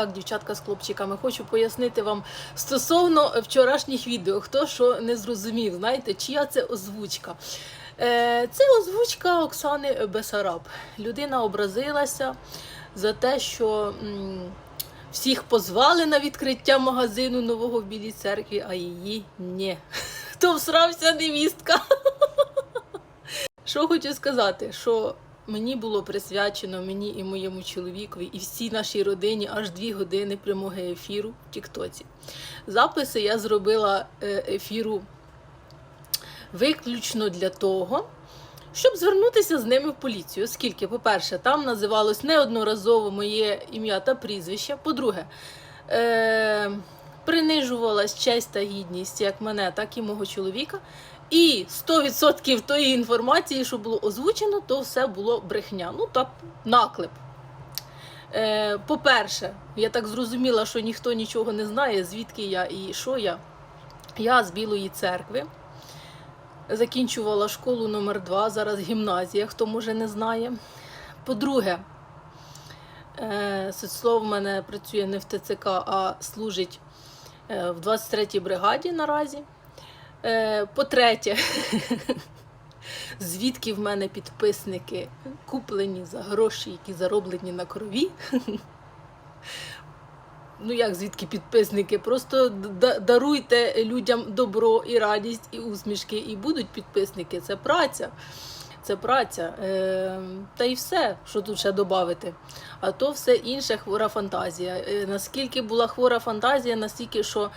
так, дівчатка з хлопчиками, хочу пояснити вам стосовно вчорашніх відео, хто що не зрозумів, знаєте, чия це озвучка. Е, Це озвучка Оксани Бесараб. Людина образилася за те, що всіх позвали на відкриття магазину нового в Білій церкві, а її ні. Хто всрався невістка? Що хочу сказати, що мені було присвячено мені і моєму чоловікові, і всій нашій родині аж дві години прямого ефіру в Тіктоці. Записи я зробила е, ефіру виключно для того, щоб звернутися з ними в поліцію. Оскільки, по-перше, там називалось неодноразово моє ім'я та прізвище. По-друге, е- принижувалась честь та гідність як мене, так і мого чоловіка. І 100% тої інформації, що було озвучено, то все було брехня. Ну так, наклеп. Е, по-перше, я так зрозуміла, що ніхто нічого не знає, звідки я і що я. Я з Білої церкви. Закінчувала школу номер 2 зараз гімназія, хто може не знає. По-друге, е, Сецлов в мене працює не в ТЦК, а служить е, в 23-й бригаді наразі. Е, По-третє, звідки в мене підписники куплені за гроші, які зароблені на крові. Ну, як звідки підписники? Просто даруйте людям добро і радість, і усмішки, і будуть підписники. Це праця. Це праця. Е, та й все, що тут ще додати. А то все інше хвора фантазія. Е, наскільки була хвора фантазія, настільки, що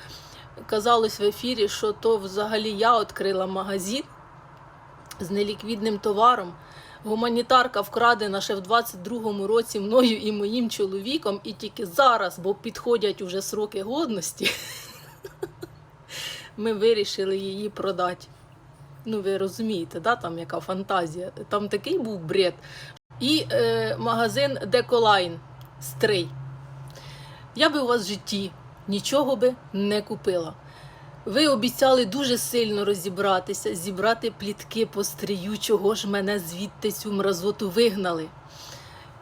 казалось в ефірі, що то взагалі я відкрила магазин з неліквідним товаром. Гуманітарка вкрадена ще в 22-му році мною і моїм чоловіком, і тільки зараз, бо підходять уже сроки годності, ми вирішили її продати. Ну, ви розумієте, да, там яка фантазія. Там такий був бред. І е, магазин Деколайн Стрий. Я би у вас в житті нічого би не купила. Ви обіцяли дуже сильно розібратися, зібрати плітки по стрію, чого ж мене звідти цю мразоту вигнали.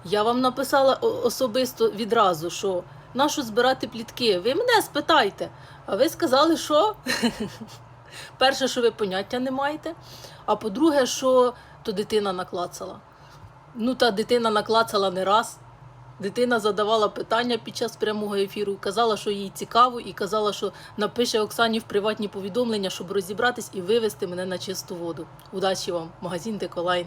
Я вам написала особисто відразу, що нащо збирати плітки? Ви мене спитайте. А ви сказали, що перше, що ви поняття не маєте, а по-друге, що то дитина наклацала. Ну, та дитина наклацала не раз. Дитина задавала питання під час прямого ефіру, казала, що їй цікаво, і казала, що напише Оксані в приватні повідомлення, щоб розібратись і вивести мене на чисту воду. Удачі вам, магазин Деколайн.